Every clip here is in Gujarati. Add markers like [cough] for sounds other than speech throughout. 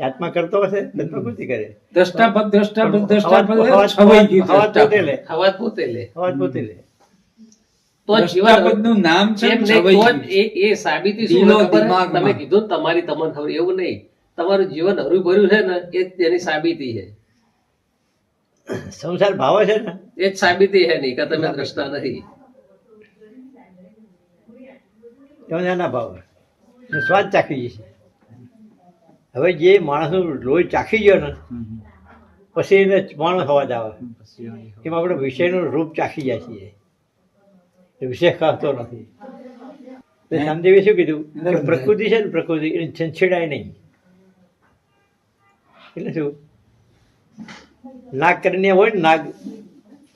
આત્મા કરતો હશે તો પ્રકૃતિ કરે. દ્રષ્ટા પદ દ્રષ્ટા પદ દ્રષ્ટા પદ અવાજ- છવાઈ ગયું અવાજ દ્રષ્ટા પોતે લે. અવાજ પોતે લે. અવાજ પોતે લે. તો જ દ્રષ્ટા જીવન પદનું નામ છે એમ ને નહીં, છવાઈ તો ગયું. જ એ એ સાબિતી શું ખબર? તમે કીધું તમારી તમને ખબર એવું નહીં. તમારું જીવન હરું ભર્યું છે ને એ તેની સાબિતી છે. સંસાર ભાવ છે ને? એ જ સાબિતી છે નહીં કે તમે દ્રષ્ટા નથી. ના ભાવ. સ્વાદ ચાખી જશે. હવે જે માણસનું લોહી ચાખી ગયો ને પછી એને માણસ અવાજ આવે. એમાં આપણે વિષયનું રૂપ ચાખી જાય છીએ. એ વિષય ખાતો નથી. શામદેવે શું કીધું? કે પ્રકૃતિ છે ને પ્રકૃતિ એને છંછેડાય નહીં. એટલે શું? નાગ કરીને હોય ને નાગ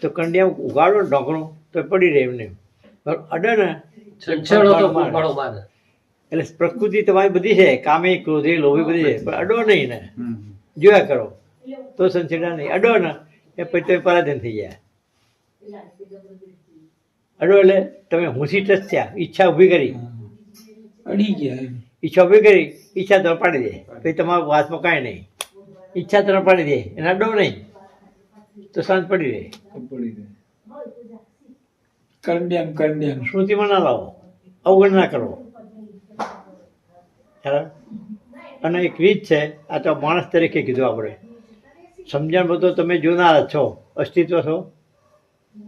તો કંડિયા ઉગાડો ને ઢોકણું તો પડી રહે એમને. પણ અડે ને છંછેડો તો એટલે પ્રકૃતિ તમારી બધી છે કામી ક્રોધી લોભી બધી છે પણ અડો નહીં ને. જોયા કરો. તો સંચેડા નહીં. અડો ને એ પછી તમે પરાધીન થઈ ગયા. અડો એટલે તમે હુંસી ટચ થયા ઈચ્છા ઊભી કરી. અડી ગયા ઈચ્છા ઊભી કરી ઈચ્છા તરફ પાડી દે. પછી તમારા વાતમાં કાંઈ નહીં. ઈચ્છા તરફ પાડી દે એને અડો નહીં. તો શાંત પડી રહે. પડી જાય કરડ્યામ કરડ્યામ. સ્મૃતિમાં ના લાવો. અવગણના કરો. ખ્યાલ અને એક રીત છે આ તો માણસ તરીકે કીધું આપણે. સમજણ બધો તમે જોનાર છો અસ્તિત્વ છો?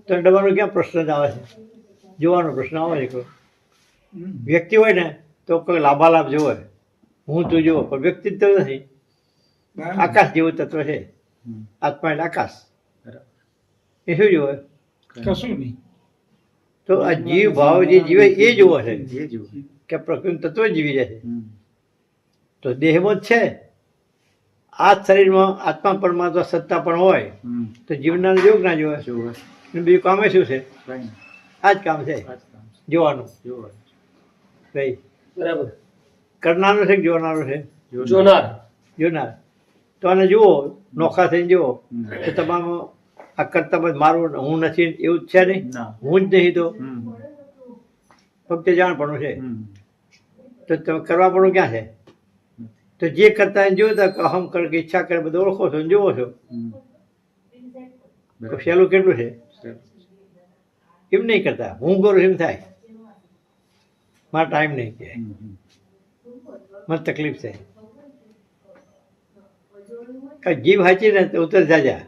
તો ડબાનો ક્યાં પ્રશ્ન જ આવે છે? જોવાનો પ્રશ્ન આવે છે કોઈ? વ્યક્તિ હોય ને તો કોઈ લાભાલાભ જોવે. હું તું જોવો પણ વ્યક્તિત્વ નથી. આકાશ જેવું તત્વ છે. આત્મા એટલે આકાશ. બરાબર. એ શું જોવે કશું નહીં. તો આ જીવ ભાવ જે જીવે એ જોવો છે. કે પ્રકૃતિ તત્વ જીવી જાય છે. તો દેહમાં જ છે. આ જ શરીરમાં આત્મા પરમાત્મા સત્તા પણ હોય તો જીવના જેવું ના જોવે. બીજું કામે શું છે? આ જ કામ છે. જોવાનું. જોવે. ભાઈ બરાબર. કરનારું છે કે જોનારું છે? જોનાર. જોનાર. તો આને જુઓ નોખા થઈને જુઓ. તો તમામ આ કરતા બધું મારું હું નથી એવું જ છે નહીં? હું જ નહીં તો? ફક્ત ફક્ત જાણપણું છે. તો તમે કરવા પણ ક્યાં છે? તો જે કરતા એને જોયું તો અહમ કર કે ઈચ્છા કરે બધું ઓળખો છો જોવો છો. સહેલું કેટલું છે? એમ નહીં કરતા. હું કરું એમ થાય. મારા ટાઈમ નહીં કે. મને તકલીફ થાય. કાંઈ જીભ હાચી ને તો ઉતર જાજા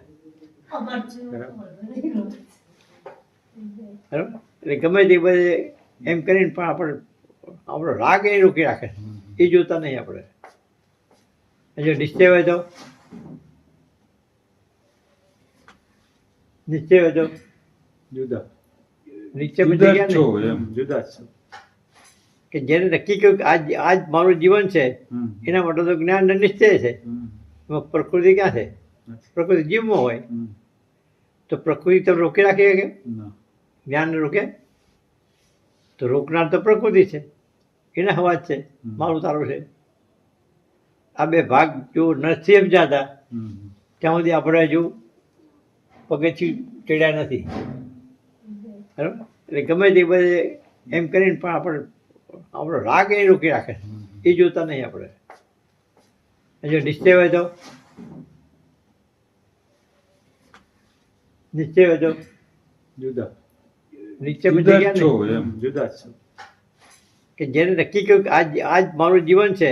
એટલે ગમે તે બધે એમ કરીને પણ આપણે આપણો રાગ એ રોકી રાખે. એ જોતા નહીં આપણે. જો નિશ્ચય હોય તો નિશ્ચય હોય તો જુદા નિશ્ચય જુદા છો એમ જુદા છો. કે જેને નક્કી કર્યું કે આજ આજ મારું જીવન છે એના માટે તો જ્ઞાન નિશ્ચય છે. એમાં પ્રકૃતિ ક્યાં છે? પ્રકૃતિ જીવમાં હોય. તો પ્રકૃતિ તમે રોકી રાખી કે ના. જ્ઞાન રોકે? તો રોકનાર તો પ્રકૃતિ છે. એના હવા છે. મારું તારું છે. આ બે ભાગ જો નથી સમજાતા. ત્યાં સુધી આપણે હજુ પગથી ચડ્યા નથી. બરાબર? એટલે ગમે તે બધે એમ કરીને પણ આપણે આપણો રાગ એ રોકી રાખે એ જોતા નહીં આપણે. જો નિશ્ચય હોય તો. નિશ્ચય હોય તો. જુદા. નિશ્ચય જુદા છો એમ જુદા છો. કે જેને નક્કી કર્યું કે આજ આજ મારું જીવન છે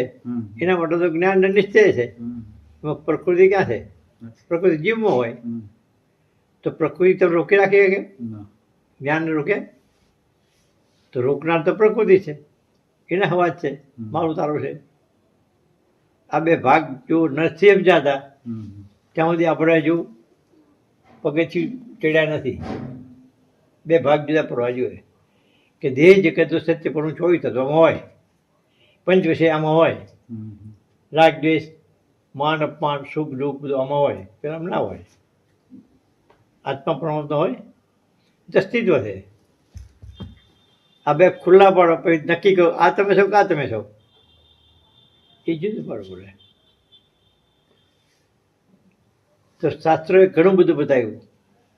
એના માટે તો જ્ઞાન નિશ્ચય છે. એમાં પ્રકૃતિ ક્યાં છે? પ્રકૃતિ જીવમાં હોય. તો પ્રકૃતિ તમે રોકી રાખી કે ના. જ્ઞાન રોકે? તો રોકનાર તો પ્રકૃતિ છે. એના હવા છે. મારું તારું છે. આ બે ભાગ જો નથી સમજાતા. ત્યાં સુધી આપણે હજુ પગેથી ચડ્યા નથી. બે ભાગ જુદા પડવા જોઈએ. કે દેહ જગત સત્ય પણ ચોવીસ તત્વમાં હોય પંચ વિષય આમાં હોય. રાગ દ્વેષ માન અપમાન સુખ દુઃખ બધું આમાં હોય. પેલા ના હોય. આત્મા પ્રમાણ તો હોય. તો અસ્તિત્વ છે આ બે ખુલ્લા પાડો પછી નક્કી કરો, આ તમે છો કે તમે છો? એ જુદું પાડો બોલે. તો શાસ્ત્રોએ ઘણું બધું બતાવ્યું.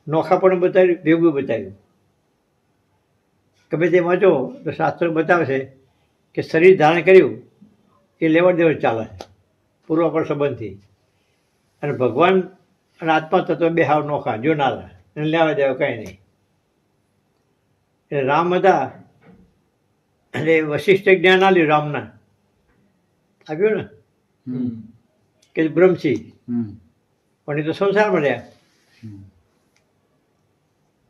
નોખા પણ બતાવ્યું, ભેગું બતાવ્યું. ગમે તે વાંચો તો શાસ્ત્રો બતાવે છે કે શરીર ધારણ કર્યું એ લેવડ દેવડ ચાલે છે પૂર્વ પર સંબંધથી. અને ભગવાન અને આત્મા તત્વ બે હાવ નોખા જોનારા એને લેવા દેવા કાંઈ નહીં. એટલે રામ હતા એટલે વશિષ્ઠ જ્ઞાન આલ્યું રામના. આપ્યું ને. કે બ્રહ્મસિંહ હમ. પણ એ તો સંસારમાં રહ્યા.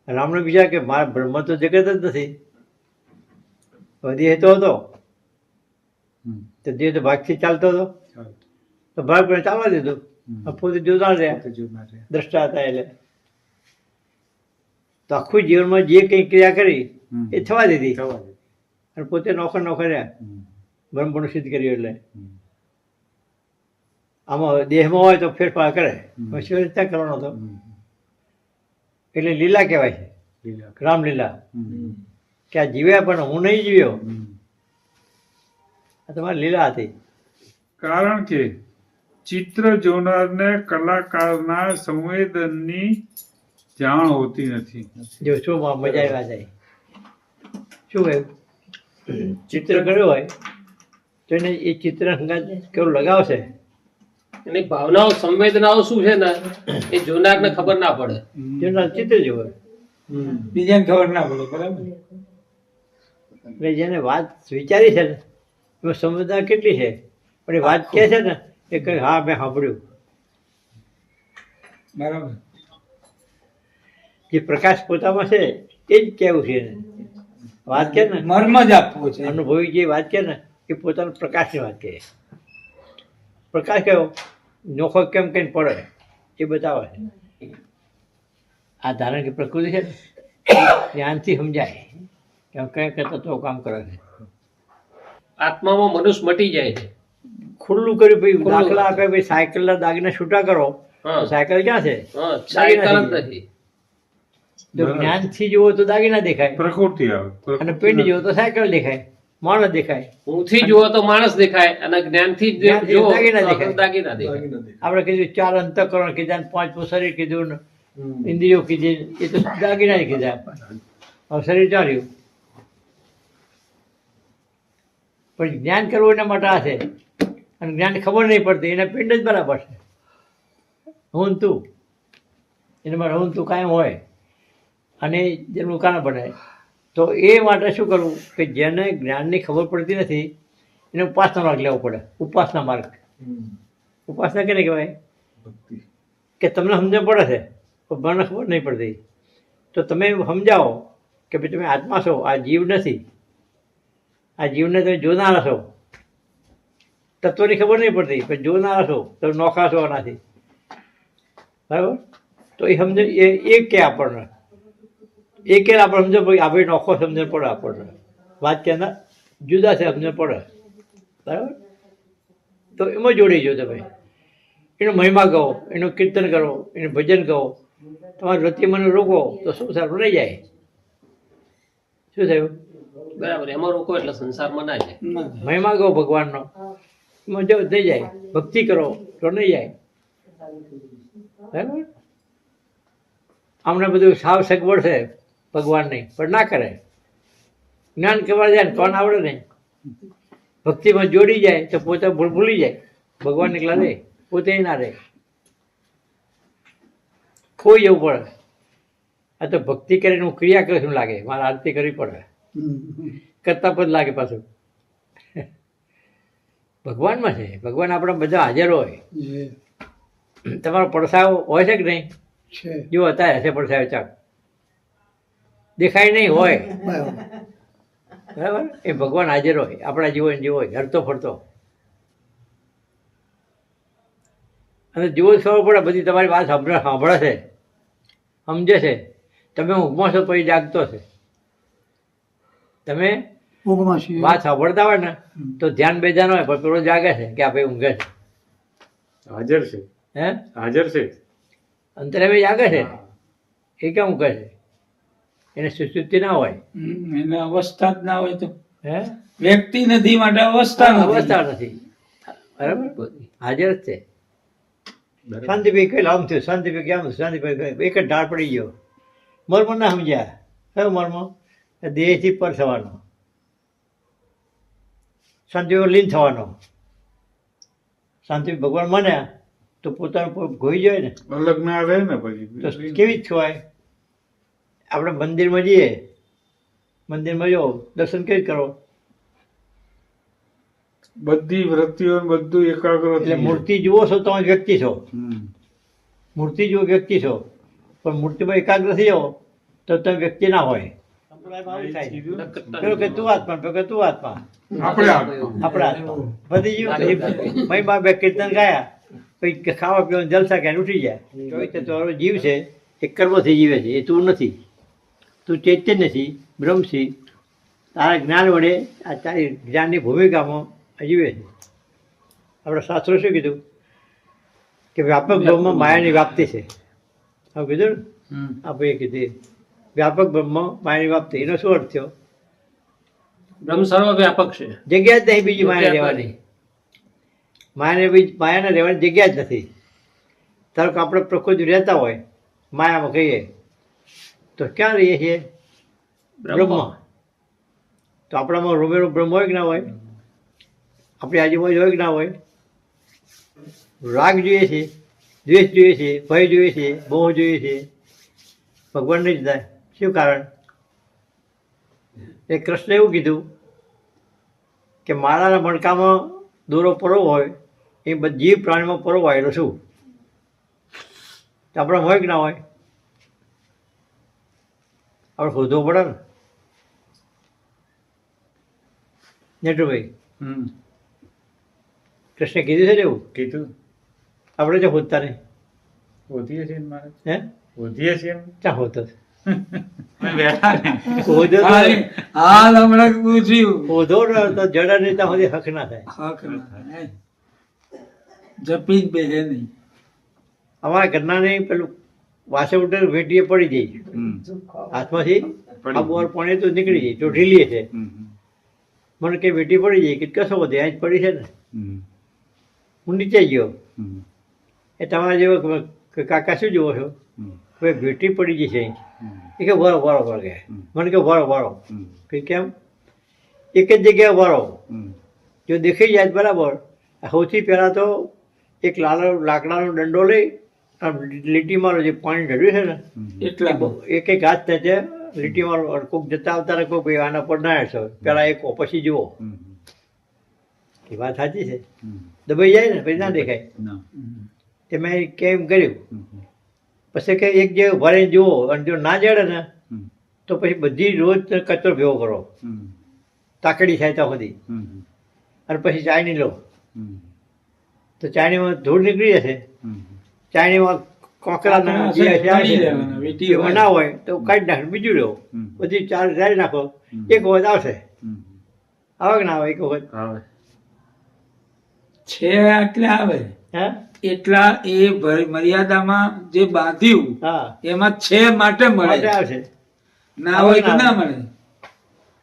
રામને બીજા કે મારા બ્રહ્મ તો જગત જ નથી. દેહ તો હતો. તો દેહ ભાગથી ચાલતો હતો. તો ભાગ પણ ચાલવા દીધું. પોતે જોતા રહ્યા. દ્રષ્ટા હતા એટલે. તો આખું જીવનમાં જે કંઈ ક્રિયા કરી એ થવા દીધી. અને પોતે નોખર નોખર રહ્યા. હમ. સિદ્ધ કર્યું એટલે. આમાં દેહમાં હોય તો ફેરફાર કરે. પછી ત્યાં કરવાનો હતો. એટલે લીલા કહેવાય છે. રામલીલા. કે આ જીવ્યા પણ હું નહીં જીવ્યો? આ તમારી લીલા હતી. કારણ કે ચિત્ર જોનારને કલાકારના સંવેદનની જાણ હોતી નથી. જો શું મજા આવ્યા જાય શું કહ્યું? ચિત્ર કર્યું હોય તો એને એ ચિત્ર હંગાત કેવું લગાવશે? એની ભાવનાઓ સંવેદનાઓ શું છે ને એ જોનારને ખબર ના પડે. જેના ચિત્ર જોવે. બીજાને ખબર ના પડે બરાબર? એટલે જેને વાત વિચારી છે ને એમાં સમજદાર કેટલી છે? પણ એ વાત કહે છે ને એ કહે હા મેં સાંભળ્યું. બરાબર. જે પ્રકાશ પોતામાં છે એ જ કહેવું છે એને? વાત કે ને મર્મ જ આપવું છે. અનુભવી જે વાત કે ને એ પોતાનો પ્રકાશની વાત કહે. પ્રકાશ કયો નોખો કેમ કઈ પડે? એ બતાવે છે. આ ધારણ કે પ્રકૃતિ છે ને ધ્યાનથી સમજાય. કે કંઈ કંઈ તત્વો કામ કરે છે. આત્મામાં મનુષ્ય મટી જાય છે. ખુલ્લું કર્યું ભાઈ. દાખલા આપે ભાઈ સાયકલના દાગીના છૂટા કરો સાયકલ ક્યાં છે? સાયકલ જ નથી. જ્ઞાનથી જુઓ તો દાગીના દેખાય. પ્રકૃતિ આવે અને પિંડ જુઓ તો સાયકલ દેખાય માણસ દેખાય. ઊંથી જુઓ તો માણસ દેખાય અને જ્ઞાનથી જ જુઓ દાગીના દેખાય. આપણે કીધું ચાર અંતકરણ કીધા ને પાંચ શરીર કીધું ને ઇન્દ્રિયો કીધી એ તો દાગીના જ કીધા. શરીર ચાલ્યું. પણ જ્ઞાન કરવું એના માટે આ છે. અને જ્ઞાન ખબર નહીં પડતી એના પિંડ જ બરાબર છે. હું તું. એના માટે હું તું કાયમ હોય. અને જેનું કારણ બને. તો એ માટે શું કરવું? કે જેને જ્ઞાનની ખબર પડતી નથી એને ઉપાસના માર્ગ લેવો પડે. ઉપાસના માર્ગ. ઉપાસના કેને કહેવાય? કે તમને સમજણ પડે છે પણ મને ખબર નહીં પડતી. તો તમે સમજાવો કે ભાઈ તમે આત્મા છો આ જીવ નથી. આ જીવને તમે જોનારા છો તત્વની ખબર નહીં પડતી, પણ જોનારા છો તમે નોખા આનાથી. બરાબર? તો એ સમજ, એ એ કે આપણને? એ કે આપણે સમજો પડે આપણે નોખો સમજણ પડે આપણને. વાત કે ના? જુદા છે, સમજણ પડે. બરાબર? તો એમાં જોડી જો તમે. એનો મહિમા કહો, એનું કીર્તન કરો, એનું ભજન કહો. તમારી વૃત્તિ મને રોકો તો શું સારું રહી જાય. શું થયું? બરાબર એમાં રોકો એટલે સંસારમાં ના જાય. મહિમા કહો ભગવાનનો. મજા થઈ જાય ભક્તિ કરો તો નહીં જાય. બરાબર અમને બધું સાવ સગવડ છે ભગવાનની પણ ના કરે. જ્ઞાન કરવા જાય ને કોણ આવડે નહીં ભક્તિમાં જોડી જાય તો પોતે ભૂલ ભૂલી જાય. ભગવાન એકલા રહે પોતે ના રહે ખોઈ જવું પડે. આ તો ભક્તિ કરીને હું ક્રિયા કરે શું લાગે. મારે આરતી કરવી પડે. કરતા પદ લાગે પાછું. ભગવાનમાં છે. ભગવાન આપણા બધા હાજર હોય. તમારો પડસાવ હોય છે કે નહીં? જો અત્યારે હશે પડસાવ ચાક દેખાય નહીં હોય. બરાબર? એ ભગવાન હાજર હોય. આપણા જીવન જેવો હોય. હરતો ફરતો. અને જીવો ખબર પડે બધી તમારી વાત સાંભળે સાંભળે છે. સમજે છે. તમે ઊંઘમાં છો પછી જાગતો છે. તમે ઊંઘમાં છીએ વાત સાંભળતા હોય ને તો ધ્યાન બેજાન હોય પણ પેલો જાગે છે કે આ ભાઈ ઊંઘે છે. હાજર છે. હે? હાજર છે. અંતરે ભાઈ જાગે છે? એ કેમ ઊંઘે છે? એને સુસુપ્તિ ના હોય? એને અવસ્થા જ ના હોય તો હે? વ્યક્તિ નથી માટે અવસ્થા નથી. અવસ્થા નથી. બરાબર? હાજર જ છે. શાંતિભાઈ કઈ આમ થયું? શાંતિભાઈ કેમ? શાંતિભાઈ એક જ ઢાળ પડી ગયો. મર્મ ના સમજ્યા. કયો મર્મ? દેહથી પર થવાનો. શાંતિમાં લીન થવાનો. શાંતિ ભગવાન માન્યા તો પોતાનું પોત ગોઈ જાય ને. અલગ ના રહે ને તો પછી કેવી જ ખવાય? આપણે મંદિરમાં જઈએ મંદિરમાં જાઓ દર્શન કેવી કરો? બધી વૃત્તિઓ બધું એકાગ્ર એટલે મૂર્તિ જુઓ છો તમે વ્યક્તિ છો. મૂર્તિ જુઓ વ્યક્તિ છો પણ મૂર્તિમાં એકાગ્ર થઈ જાઓ તો તમે વ્યક્તિ ના હોય. આવું થાય કે તું આત્મા પેલું કે તું આત્મા આપણે આપણા બધી જીવ મય બાપે કીર્તન ગાયા પછી ખાવા પીવાનું જલસા ક્યાં ઉઠી જાય તો જીવ છે એ કર્મથી જીવે છે એ તું નથી. તું ચૈતન્ય નથી બ્રહ્મ છી. તારા જ્ઞાન વડે આ તારી જ્ઞાનની ભૂમિકામાં જીવે છે. આપણા શાસ્ત્રો શું કીધું? કે વ્યાપક બ્રહ્મ માયાની વ્યાપ્તિ છે. આવું કીધું? ને આપણે એ કીધું વ્યાપક બ્રહ્મ માયાની વ્યાપ્તિ. એનો શું અર્થ થયો? બ્રહ્મ સર્વ વ્યાપક છે. જગ્યા જ નહીં બીજી માયા રહેવાની. માયાને બીજ માયાને રહેવાની જગ્યા જ નથી. ધારો કે આપણે પ્રકૃતિ રહેતા હોય માયામાં કહીએ તો ક્યાં રહીએ છીએ? બ્રહ્મ. તો આપણામાં રૂમેરું બ્રહ્મ હોય કે ના હોય? આપણી આજુબાજુ હોય કે ના હોય? રાગ જોઈએ છે દ્વેષ જોઈએ છે ભય જોઈએ છે મોહ જોઈએ છે. ભગવાન નહીં જતા શું કારણ? એ કૃષ્ણ એવું કીધું કે મારાના મણકામાં દોરો પરોવો હોય એ બધી જીવ પ્રાણીમાં પરોવાયેલો શું? તો આપણા હોય કે ના હોય? આપણે શોધવો પડે ને. નેટુભાઈ. કૃષ્ણે કીધું છે ને એવું? કીધું. આપણે જો શોધતા નહીં. વધીએ છીએ મારે. હે? વધીએ છીએ. ક્યાં હોતો બેઠા ને. ને ના ના અમારા ઘરના નહીં પેલું વાસે ઉઠે વેટીએ પડી જાય. હાથમાંથી પડી બોર તો નીકળી જાય તો ઢીલીએ છે. મને કે વેટી પડી જાય કે કશો વધે આ જ પડી છે ને. હું નીચે ગયો. એ તમારા જેવો કાકા શું જુઓ છો. હવે વેટી પડી જશે છે એ કે વારો વારો વરો કે. મને કે વારો વાળો. કે કેમ? એક જ જગ્યાએ વાળો જો દેખાઈ જાય બરાબર. સૌથી પહેલાં તો એક લાલ લાકડાનો દંડો લઈ લીટી મારો જે પાણી ઢળ્યું છે ને એટલે એક એક હાથ છે લીટી મારો કોઈક જતા આવતા રહે કોઈ ભાઈ આના પર ના છો. પહેલાં એક પછી જુઓ. એ વાત સાચી છે. દબાઈ જાય ને પછી ના દેખાય. તે મેં કેમ કર્યું. પછી કે એક જે ભરીને જુઓ અને જો ના જડે ને તો પછી બધી રોજ કચરો ભેગો કરો. તાકડી થાય ત્યાં સુધી. અને પછી ચાયણી લો. તો ચાયણીમાં ધૂળ નીકળી જશે. ચાયણીમાં કાંકરા ના હોય. તો કાઢી નાખો. બીજું લો. બધી ચાર જાળી નાખો. એક વખત આવશે. આવે કે ના આવે એક વખત. આવે. છે એટલે આવે. હા? એટલા એ મર્યાદામાં જે બાંધ્યું એમાં છે માટે મળે. આવશે. ના હોય તો ના મળે.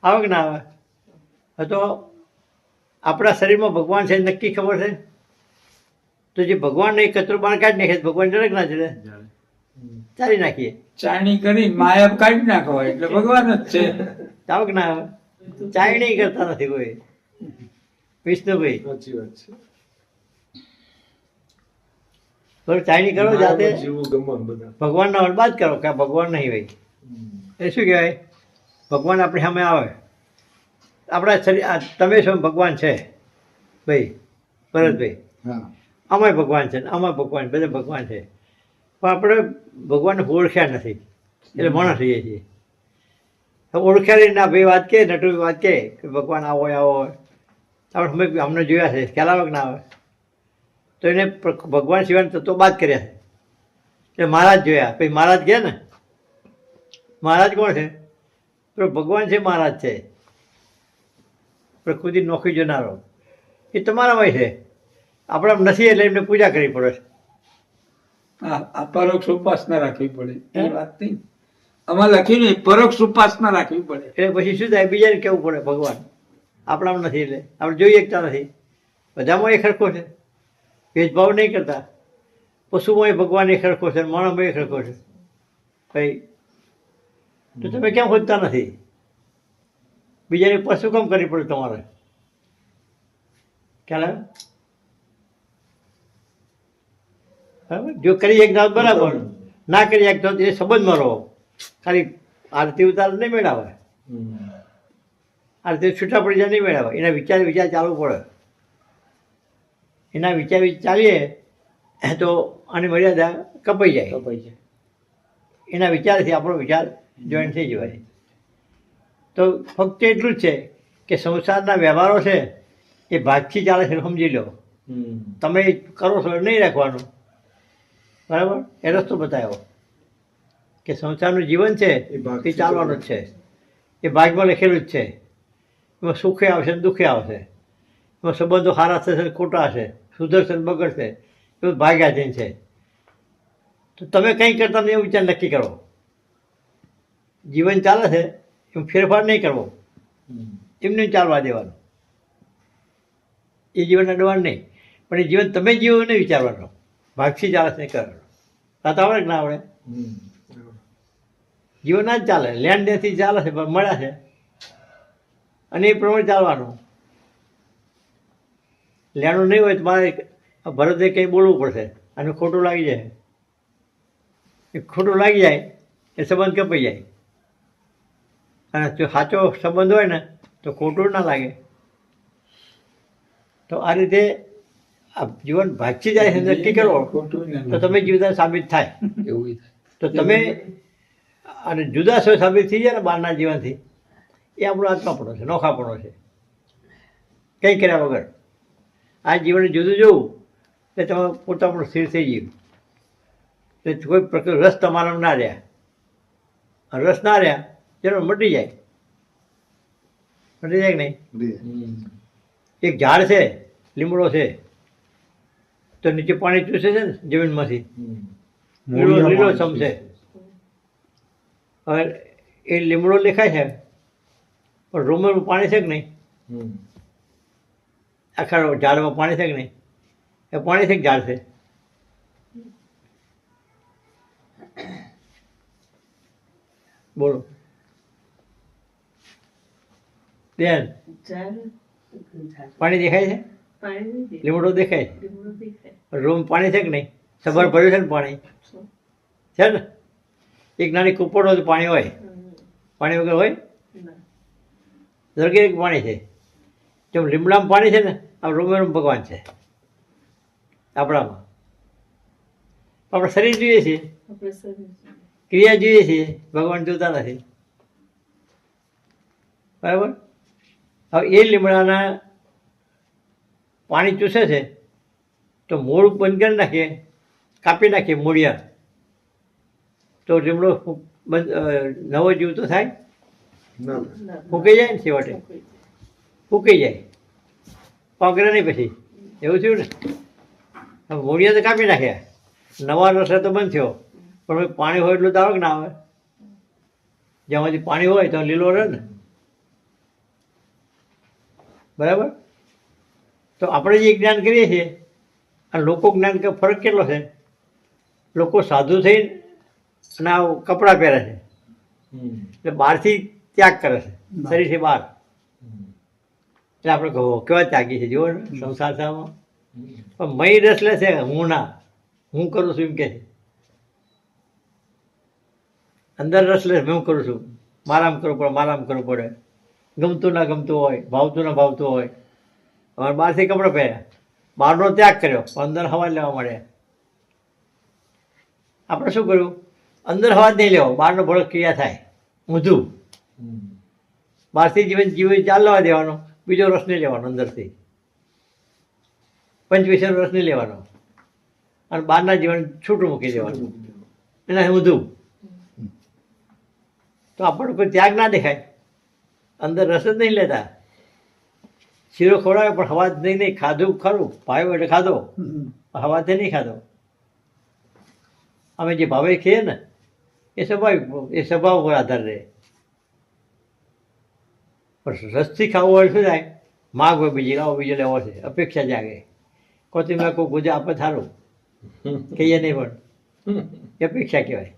આવે કે ના આવે? તો આપણા શરીરમાં ભગવાન છે નક્કી ખબર છે? તો જે ભગવાન નહીં કચરો બહાર કાઢી નાખે ભગવાન જરાક ના જડે. ચાલી નાખીએ. ચાણી કરી માયા કાઢી નાખો એટલે ભગવાન જ છે. આવક આવે કે ના આવે? ચાણી કરતા નથી કોઈ. વિષ્ણુભાઈ. સાચી વાત છે. બરોબર ચાઇની કરો જાતે. ભગવાનનો અરબાદ કરો કે ભગવાન નહીં ભાઈ એ શું કહેવાય? ભગવાન આપણી સામે આવે. આપણા શરીર આ તમે શું ભગવાન છે? ભાઈ ભરતભાઈ. હા. અમાય ભગવાન છે અમાય ભગવાન બધા ભગવાન છે. પણ આપણે ભગવાનને ઓળખ્યા નથી. એટલે માણસ રહીએ છીએ. ઓળખ્યા ના ભાઈ વાત કે નટુ વાત કે કે ભગવાન આવો હોય આવો. હોય આપણે અમે અમને જોયા છે ખ્યાલ આવે કે ના આવે? તો એને ભગવાન સિવાય તત્વો બાદ કર્યા. છે એટલે મહારાજ જોયા. પછી મહારાજ ગયા ને? મહારાજ કોણ છે? તો ભગવાન છે મહારાજ છે. પ્રકૃતિ નોખી જનારો. એ તમારામાં છે. આપણા નથી એટલે એમને પૂજા કરવી પડે. હા પરોક્ષ ઉપાસના રાખવી પડે. એ વાત નહીં. આમાં લખ્યું નહીં પરોક્ષ ઉપાસના રાખવી પડે. એટલે પછી શું થાય? બીજાને કેવું પડે? ભગવાન. આપણામાં નથી એટલે. આપણે જોઈ શકતા નથી. બધામાં એ ખરખો છે. ભેદભાવ નહીં કરતા. પશુમાં એ ભગવાન એ ખરખો છે માણસમાં એ ખરખો છે. કઈ? તો તમે કેમ ખોજતા નથી? બીજાને પશુ કામ કરવી પડે તમારે? ખ્યાલ આવે બરાબર? જો કરી એક તો બરાબર ના કરી એક તો એ સંબંધમાં રહો. ખાલી આરતી ઉતાર નહીં મેળાવે. આરતી છૂટા પડી જાય નહીં મેળાવે. એના વિચાર વિચાર ચાલવું પડે. એના વિચાર ચાલીએ તો આની મર્યાદા કપાઈ જાય. કપાઈ જાય. એના વિચારથી આપણો વિચાર જોઈન થઈ જવાય. તો ફક્ત એટલું જ છે કે સંસારના વ્યવહારો છે એ ભાગથી ચાલે છે સમજી લો. તમે કરો છો નહીં રાખવાનું. બરાબર? એ રસ્તો બતાવ્યો. કે સંસારનું જીવન છે એ ભાગથી એ ચાલવાનું જ છે. એ ભાગમાં લખેલું જ છે. એમાં સુખે આવશે ને દુઃખે આવશે. એમાં સંબંધો સારા થશે ને ખોટા હશે. સુધરશે બગડશે તો એવું જઈને છે. તો તમે કંઈ કરતા નહીં, એવું વિચાર નક્કી કરો. જીવન ચાલે છે, એમ ફેરફાર નહીં કરવો. એમને ચાલવા દેવાનું. એ જીવન અડવાનું નહીં. પણ એ જીવન તમે જીવો નહીં વિચારવાનો ભાગથી ચાલે છે કરવાનો વાત આવડે કે ના આવડે. જીવન ના જ ચાલે. લેન્ડ દેણથી ચાલે છે, પણ મળ્યા છે. અને એ પ્રમાણે ચાલવાનું. લેણું નહીં હોય તો મારે ભરતે કંઈ બોલવું પડશે. અને ખોટું લાગી જાય. એ ખોટું લાગી જાય એ સંબંધ કપાઈ જાય. અને જો સાચો સંબંધ હોય ને તો ખોટું ના લાગે. તો આ રીતે આ જીવન ભાગી જાય છે નક્કી કરો. તો તમે જીવતા સાબિત થાય. એવું તો તમે અને જુદા સો સાબિત થઈ જાય ને બહારના જીવનથી. એ આપણો આત્માપણો છે નોખાપણો છે. કંઈ કર્યા વગર. આ જીવન જુદું જોવું એટલે તમે પોતાનું સ્થિર થઈ ગયું. એટલે કોઈ પ્રકાર રસ તમારા ના રહ્યા. રસ ના રહ્યા ચલો મટી જાય. મટી જાય કે નહીં? એક ઝાડ છે લીમડો છે તો નીચે પાણી ચૂસે છે ને જમીનમાંથી? લીલો સમશે હવે એ લીમડો દેખાય છે પણ રૂમમાં પાણી છે કે નહીં. આખા ઝાડમાં પાણી છે કે નહીં? એ પાણી છે કે ઝાડ છે? બોલો. બેન પાણી દેખાય છે? લીમડો દેખાય? રૂમ પાણી છે કે નહીં? સભર ભર્યું છે ને પાણી? છે ને? એક નાની કૂપડ જ પાણી હોય. પાણી વગર હોય? દરગીર પાણી છે. જેમ લીમડામાં પાણી છે ને આમ રૂમે રૂમ ભગવાન છે. આપણામાં. આપણે શરીર જોઈએ છીએ. ક્રિયા જોઈએ છીએ. ભગવાન જોતા નથી. બરાબર? હવે એ લીમડાના પાણી ચૂસે છે તો મૂળ બંધ કરી નાખીએ કાપી નાખીએ મૂળિયા તો લીમડો બંધ નવો જીવ તો થાય? ફૂંકી જાય ને છેવટે? ફૂંકાઈ જાય. પગરે નહીં પછી. એવું થયું ને? મૂળિયા તો કાપી નાખ્યા. નવા રસ્તે તો બંધ થયો. પણ પાણી હોય એટલું દાવક કે ના આવે? જેમાંથી પાણી હોય તો લીલો રહે ને. બરાબર? તો આપણે જે જ્ઞાન કરીએ છીએ અને લોકો જ્ઞાન કે ફરક કેટલો છે? લોકો સાધુ થઈને અને કપડાં પહેરે છે. એટલે બહારથી ત્યાગ કરે છે. શરીરથી બહાર. એટલે આપણે કહો કેવા ત્યાગી છે? જુઓ ને સંસાર સામાં પણ મય રસ લે છે હું ના. હું કરું છું એમ કે અંદર રસ લે હું કરું છું. મારામ કરવું પડે મારામ કરવું પડે. ગમતું ના ગમતું હોય ભાવતું ના ભાવતું હોય. હવે બહારથી કપડાં પહેર્યા. બહારનો ત્યાગ કર્યો પણ અંદર હવા લેવા મળ્યા આપણે શું કર્યું? અંદર હવા જ નહીં લેવો બહારનો ભળક ક્રિયા થાય. ઊંધું. બહારથી જીવન જીવન ચાલવા દેવાનો. બીજો રસ નહીં લેવાનો અંદરથી. પંચવિષયનો રસ નહીં લેવાનો. અને બહારના જીવન છૂટું મૂકી દેવાનું. એના ઊંધું તો આપણને કોઈ ત્યાગ ના દેખાય. અંદર રસ જ નહીં લેતા. શીરો ખવડાવે પણ હવા જ નહીં નહીં. ખાધું ખરું. ભાવ્યો એટલે ખાધો. હવાથી નહીં ખાધો. અમે જે ભાવે ખાઈએ ને એ સ્વાભાવિક એ સ્વભાવ પર આધાર રહે. પણ રસથી ખાવું હોય શું થાય? માગ હોય બીજી, લાવો બીજો લેવો છે. અપેક્ષા જાગે. કોથીમાં કોઈ ગુજા આપે સારું. કહીએ નહીં પણ. અપેક્ષા કહેવાય.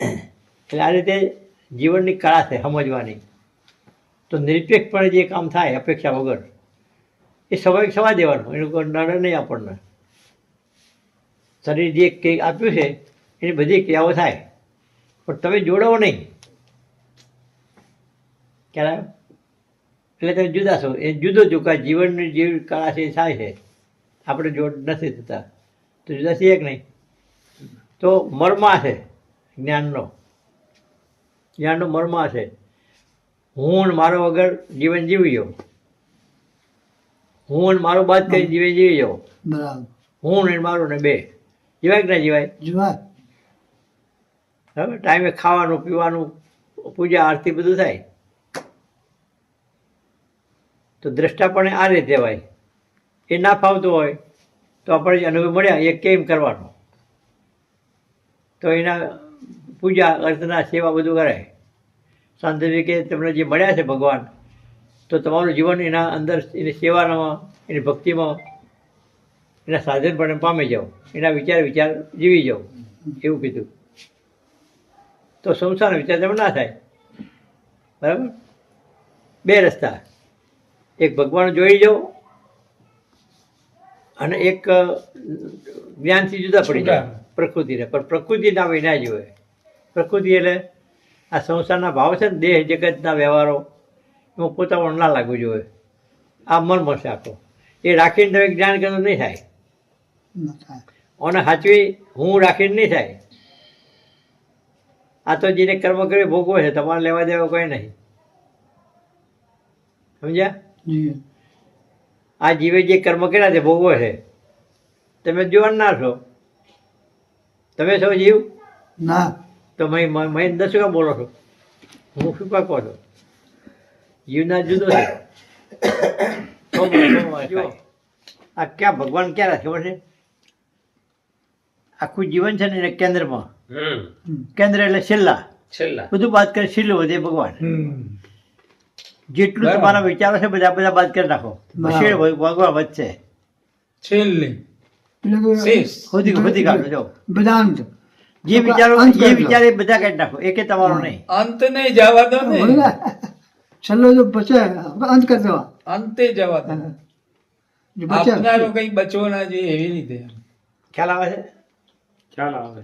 એટલે આ રીતે જીવનની કળા છે સમજવાની. તો નિરપેક્ષપણે જે કામ થાય અપેક્ષા વગર, એ સ્વાભાવિક સવા દેવાનું. એનું કોઈ નડે નહીં આપણને. શરીર જે કંઈક આપ્યું છે, એની બધી ક્રિયાઓ થાય. પણ તમે જોડાવો નહીં. આવ્યો એટલે તમે જુદા છો. એ જુદો જુકા જીવનની જે કળા છે એ થાય છે. આપણે જોડ નથી થતા. તો જુદા છીએ કે નહીં? તો મર્મા છે જ્ઞાનનો. જ્ઞાનનો મર્મા છે. હું મારો વગર જીવન જીવી જાઉં હું ને મારો બાદ કરી જીવન જીવી જાઉં બરાબર. હું ને મારું ને બે. જીવાય કે ના જીવાય? જીવાય. બરાબર? ટાઈમે ખાવાનું પીવાનું પૂજા આરતી બધું થાય. તો દ્રષ્ટાપણે આ રીતે હોય એ ના ફાવતું હોય તો આપણે જે અનુભવ મળ્યા, એ કેમ કરવાનો? તો એના પૂજા, અર્ચના, સેવા બધું કરાય. શાંતિથી કે તમને જે મળ્યા છે ભગવાન, તો તમારું જીવન એના અંદર, એની સેવામાં, એની ભક્તિમાં, એના સાધન પણ પામી જાઓ. એના વિચાર વિચાર જીવી જાઓ. એવું કીધું. તો સંસારનો વિચાર તમે ના થાય. બરાબર? બે રસ્તા. એક ભગવાન જોઈ જાઓ અને એક જ્ઞાનથી જુદા પડી જાય પ્રકૃતિને પણ પ્રકૃતિ ના વિના ના જોઈએ પ્રકૃતિ એટલે આ સંસારના ભાવ છે ને દેહ જગતના વ્યવહારો એમાં પોતાનું ના લાગવું જોઈએ. આ મર્મ છે આખો. એ રાખીને તમે જ્ઞાન કરો નહીં થાય. અને સાચવી હું રાખીને નહીં થાય. આ તો જેને કર્મ કરી ભોગવો છે તમારે લેવા દેવા કોઈ નહીં. સમજ્યા? આ જીવે જે કર્મ કર્યા છે ભોગવે છે. તમે જોવાના છો. તમે છો જીવ? ના. તો મય શું કામ બોલો છો? હું શું કામ કહો છો? જીવના જુદો છે. [coughs] આ ક્યાં ભગવાન ક્યાં રાખે ખબર છે? આખું જીવન છે ને એને કેન્દ્રમાં. હમ. કેન્દ્ર એટલે છેલ્લા. છેલ્લા. બધું વાત કરે છેલ્લું વધે ભગવાન. જેટલું. તમારા વિચારો છે બધા બધા બાદ કરી નાખો. પછી ભગવાન વધશે. છેલ્લે. કાઢો જો. વિચારો જે વિચારે બધા કાઢી નાખો. એકે તમારો નહીં. અંત નહીં જવા દો ને. છેલ્લો જો બચે અંત કરી દેવા. અંતે જવા દો. આપનારો કઈ બચવો ના જોઈએ એવી રીતે. ખ્યાલ આવે છે? ખ્યાલ આવે.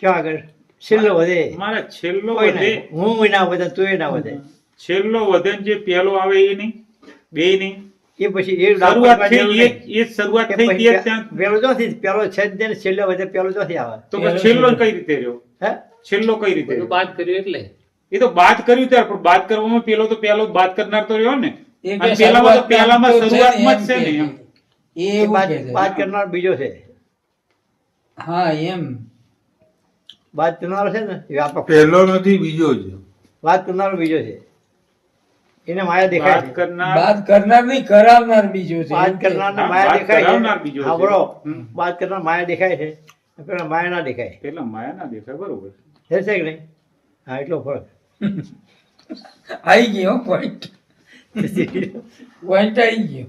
ક્યાં આગળ? છેલ્લો વધે. મારે છેલ્લો વધે. હું ના વધે તું ના વધે. છેલ્લો વધે ને જે પહેલો આવે એ નહીં બે નહીં. એ પછી એ શરૂઆત થઈ એ શરૂઆત થઈ જ ત્યાં પેલો ચોથી પેલો છે જ ને છેલ્લો વધે પહેલો ચોથી આવે. તો છેલ્લો કઈ રીતે રહ્યો? હે? છેલ્લો કઈ રીતે બાદ કર્યું એટલે. એ તો બાદ કર્યું ત્યારે પણ બાદ કરવામાં પેલો તો પેલો બાદ કરનાર તો રહ્યો ને. એ પેલામાં તો ને શરૂઆતમાં એમ જ છે ને એ એ બાદ બાદ કરનાર બીજો છે. હા એમ. બાદ કરનારો છે ને? એ વ્યાપક પહેલો નથી બીજો છે બાદ કરનારો બીજો છે. એને માયા દેખાય વાત કરનાર વાત કરનાર નહીં કરાવનાર બીજો છે વાત કરનાર માયા દેખાય કરાવનાર છે બીજો છે. બરો વાત કરનાર માયા દેખાય છે. પેલા માયા ના દેખાય. પેલા માયા ના દેખાય બરોબર. છે છે કે નહીં? હા એટલો ફરક. આવી ગયો પોઈન્ટ પોઈન્ટ આવી ગયો.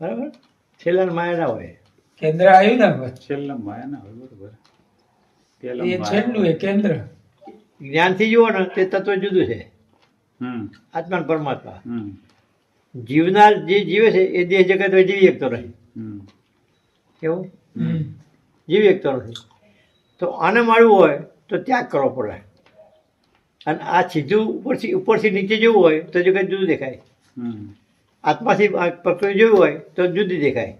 બરાબર? છેલ્લા માયા ના હોય. કેન્દ્ર આવ્યું ને છેલ્લા માયા ના હોય બરોબર. પેલા એ છેલ્લું એ કેન્દ્ર. જ્ઞાનથી જુઓ ને તે તત્વ જુદું છે. આત્મા પરમાત્મા. હમ. જીવનાર જે જીવે છે એ દેહ જગત જીવી શકતો નથી હમ. કેવું જીવી શકતો નથી તો આને મારવું હોય તો ત્યાગ કરવો પડે. અને આ સીધું ઉપરથી ઉપરથી નીચે જવું હોય તો જગત જુદું દેખાય. હમ. આત્માથી પ્રકૃતિ જોવું હોય તો જુદી દેખાય.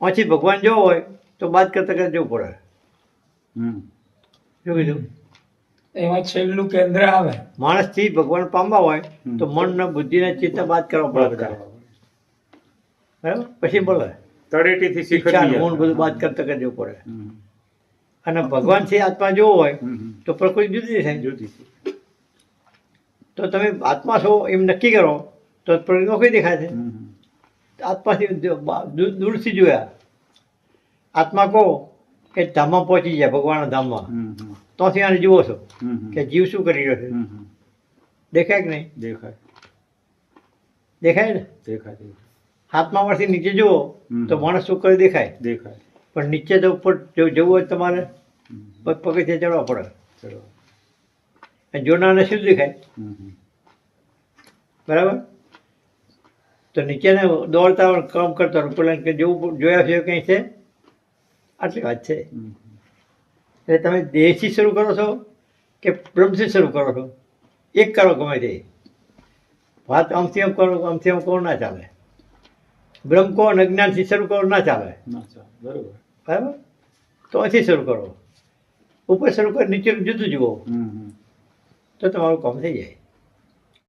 પછી ભગવાન જોવો હોય તો બાદ કરતા કરતા જવું પડે. હમ. શું કીધું? એમાં છેલ્લું કેન્દ્ર આવે. માણસથી ભગવાન પામવા હોય તો મન ને બુદ્ધિ ને ચિત્ત બાદ કરવા પડે કરવા. બરાબર? પછી બોલે. તળેટીથી ઈચ્છા નહીં બધું બાદ કરતા કરતા જવું પડે. અને ભગવાનથી આત્મા જોવો હોય. તો પ્રકૃતિ જુદી છે. જુદી તો તમે આત્મા છો એમ નક્કી કરો તો પ્રકૃતિ કઈ દેખાય છે. આત્માથી દૂરથી જોયા. આત્મા કહો કે ધામમાં પહોંચી જાય ભગવાનના ધામમાં. હમ, ત્યાં જુઓ છો. કે જીવ શું કરી રહ્યો છે. દેખાય કે નહીં દેખાય દેખાય ને દેખાય. હાથમાં પરથી નીચે જુઓ તો માણસ શું કરે દેખાય દેખાય પણ નીચે તો ઉપર જવું હોય તમારે. પગ પગથિયે ચડવા પડે. જોનારને શું દેખાય. બરાબર તો નીચેને દોડતા કામ કરતા પેલા કે જોવું જોયા છે કંઈ છે આટલી વાત છે. એટલે તમે દેહથી શરૂ કરો છો કે બ્રહ્મથી શરૂ કરો છો? એક કરો ગમે તે. વાત આમથી આમ કરો આમથી આમ કરો ના ચાલે. બ્રહ્મ કહો અને અજ્ઞાનથી શરૂ કરો ના ચાલે. બરાબર. બરોબર? તો અહીંથી શરૂ કરો. ઉપર શરૂ કરો નીચે જુદું જુઓ. તો તમારું કામ થઈ જાય.